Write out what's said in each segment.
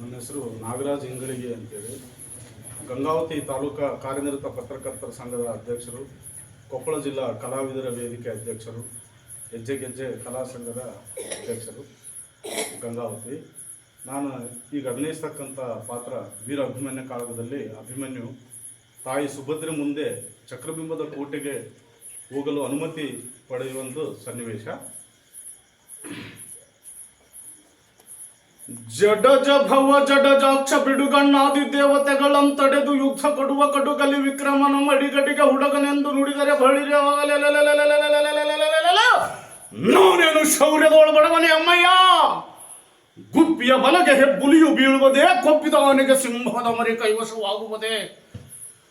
ನನ್ನ ಹೆಸರು ನಾಗರಾಜ್ ಇಂಗಳಿಗೆ ಅಂತೇಳಿ. ಗಂಗಾವತಿ ತಾಲೂಕಾ ಕಾರ್ಯನಿರತ ಪತ್ರಕರ್ತರ ಸಂಘದ ಅಧ್ಯಕ್ಷರು, ಕೊಪ್ಪಳ ಜಿಲ್ಲಾ ಕಲಾವಿದರ ವೇದಿಕೆ ಅಧ್ಯಕ್ಷರು, ಹೆಜ್ಜೆ ಗೆಜ್ಜೆ ಕಲಾ ಸಂಘದ ಅಧ್ಯಕ್ಷರು ಗಂಗಾವತಿ. ನಾನು ಈಗ ಅಭಿನಯಿಸ್ತಕ್ಕಂಥ ಪಾತ್ರ ವೀರ ಅಭಿಮನ್ಯ ಕಾಳಗದಲ್ಲಿ. ಅಭಿಮನ್ಯು ತಾಯಿ ಸುಭದ್ರೆ ಮುಂದೆ ಚಕ್ರಬಿಂಬದ ಕೋಟೆಗೆ ಹೋಗಲು ಅನುಮತಿ ಪಡೆಯುವಂಥ ಸನ್ನಿವೇಶ. ಜಡಜ ಭವ ಜಡಜಾಕ್ಷ ಬಿಡುಗಣ್ಣಾದಿ ದೇವತೆಗಳಂತಡೆದು ಯುದ್ಧ ಕೊಡುವ ಕಡುಗಲಿ ವಿಕ್ರಮನ ಮಡಿಗಡಿಗೆ ಹುಡುಗನೆಂದು ನುಡಿದರೆ ಬಳಿರೆ ನಾನೇನು ಶೌರ್ಯದೊಳ ಬಡವನೆ ಅಮ್ಮಯ್ಯ ಗುಬ್ಬಿಯ ಬಲಗೆ ಹೆಬ್ಬುಲಿಯು ಬೀಳುವುದೇ ಕೊಬ್ಬಿದವನಿಗೆ ಸಿಂಹದ ಮರಿ ಕೈವಶವಾಗುವುದೇ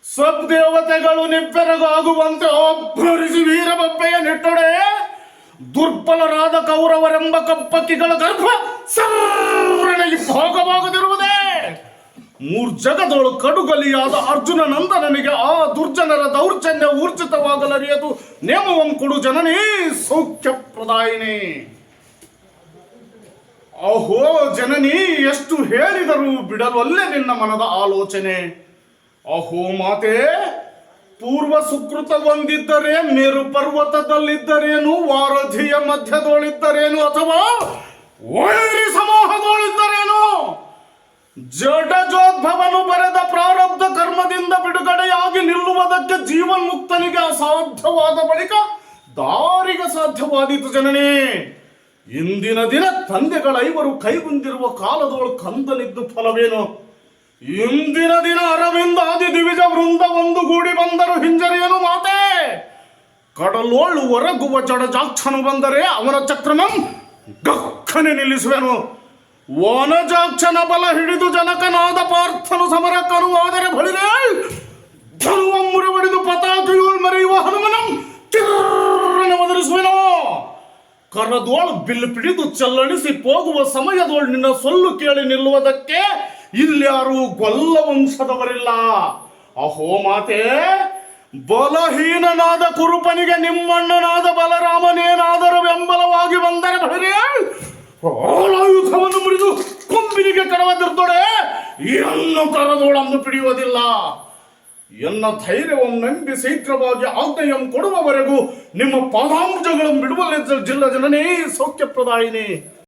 ಸದ್ದೇವತೆಗಳು ನಿಬ್ಬೆರಗಾಗುವಂತೆ ಒಬ್ಬರಿಸಿ ವೀರಬಬ್ಬೆಯ ನೆಟ್ಟೊಡೆ ದುರ್ಬಲರಾದ ಕೌರವರೆಂಬ ಕಪ್ಪಕ್ಕಿಗಳ ಗರ್ಭ ಸರ್ರಣೆಗೆ ಭೋಗವಾಗದಿರುವುದೇ. ಮೂರ್ಜಗದೊಳು ಕಡುಗಲಿಯಾದ ಅರ್ಜುನ ನಂದನನಿಗೆ ಆ ದುರ್ಜನರ ದೌರ್ಜನ್ಯ ಊರ್ಜಿತವಾಗಲರಿಯದು. ನೇಮವಂ ಕೊಡು ಜನನೇ, ಸೌಖ್ಯ ಪ್ರದಾಯಿನಿ. ಅಹೋ ಜನನಿ, ಎಷ್ಟು ಹೇಳಿದರೂ ಬಿಡಲೊಲ್ಲೆ ನಿನ್ನ ಮನದ ಆಲೋಚನೆ. ಅಹೋ ಮಾತೆ, ಪೂರ್ವ ಸುಕೃತ ಹೊಂದಿದ್ದರೆ ಮೇರು ಪರ್ವತದಲ್ಲಿದ್ದರೇನು, ವಾರಧಿಯ ಮಧ್ಯದೊಳಿದ್ದರೇನು, ಅಥವಾ ವೈರಿ ಸಮೂಹದೊಳಿದ್ದರೇನು ಜಡಜೋದ್ಭವನು ಬರೆದ ಪ್ರಾರಬ್ಧ ಕರ್ಮದಿಂದ ಬಿಡುಗಡೆಯಾಗಿ ನಿಲ್ಲುವುದಕ್ಕೆ ಜೀವನ್ಮುಕ್ತನಿಗೆ ಅಸಾಧ್ಯವಾದ ಬಳಿಕ ದಾರಿಗೆ ಸಾಧ್ಯವಾದೀತು ಜನನೇ. ಇಂದಿನ ದಿನ ತಂದೆಗಳ ಐವರು ಕೈಗುಂದಿರುವ ಕಾಲದೊಳು ಕಂದನಿದ್ದು ಫಲವೇನು? ಇಂದಿನ ದಿನ ಅರವಿಂದ ಆದಿ ದಿವಿಜ ವೃಂದ ಒಂದು ಗೂಡಿ ಬಂದರು ಹಿಂಜರಿಯನು ಮಾತೆ. ಕಡಲೋಳು ಹೊರಗುವ ಜಡಜಾಕ್ಷನು ಬಂದರೆ ಅವನ ಚಕ್ರಮಂ ಗಕ್ಕನೆ ನಿಲ್ಲಿಸುವೆನು. ವನಜಾಕ್ಷನ ಬಲ ಹಿಡಿದು ಜನಕನಾದ ಪಾರ್ಥನು ಸಮರಕ್ಕನು ಆದರೆ ಬಳಿರೆ ಧನುವ ಮುರಿವಡಿದು ಪತಾಕಿಯು ಮರೆಯುವ ಹನುಮನಂ ಕಿರ್ರನೆ ಒದರಿಸುವೆನು. ಕರದೋಳು ಬಿಲ್ಲು ಪಿಡಿದು ಚಲ್ಲಣಿಸಿ ಹೋಗುವ ಸಮಯದೋಳು ನಿನ್ನ ಸೊಲ್ಲು ಕೇಳಿ ನಿಲ್ಲುವುದಕ್ಕೆ ಇಲ್ಯಾರು ಗೊಲ್ಲ ವಂಶದವರಿಲ್ಲ. ಅಹೋ ಮಾತೆ, ಬಲಹೀನನಾದ ಕುರುಪನಿಗೆ ನಿಮ್ಮಣ್ಣನಾದ ಬಲರಾಮನೇನಾದರೂ ಬೆಂಬಲವಾಗಿ ಬಂದರೆ ಬಳಿರೆ ಆಲಾಯುಧವನ್ನು ಮುರಿದು ಕೊಂಬಿನಿಗೆ ಕಡವದಿರ್ತೊಡೆ ಎನ್ನು ಕರದೋಳನ್ನು ಪಿಡಿಯುವುದಿಲ್ಲ. ಎನ್ನ ಧೈರ್ಯವನ್ನು ನಂಬಿ ಶೀಘ್ರವಾಗಿ ಆಜ್ಞೆಯಂ ಕೊಡುವವರೆಗೂ ನಿಮ್ಮ ಪಾದಾಂಬುಜಗಳನ್ನು ಬಿಡುವಲ್ಲಿ ಜಿಲ್ಲಾ ಜನನೇ ಸೌಖ್ಯಪ್ರದಾಯಿನಿ.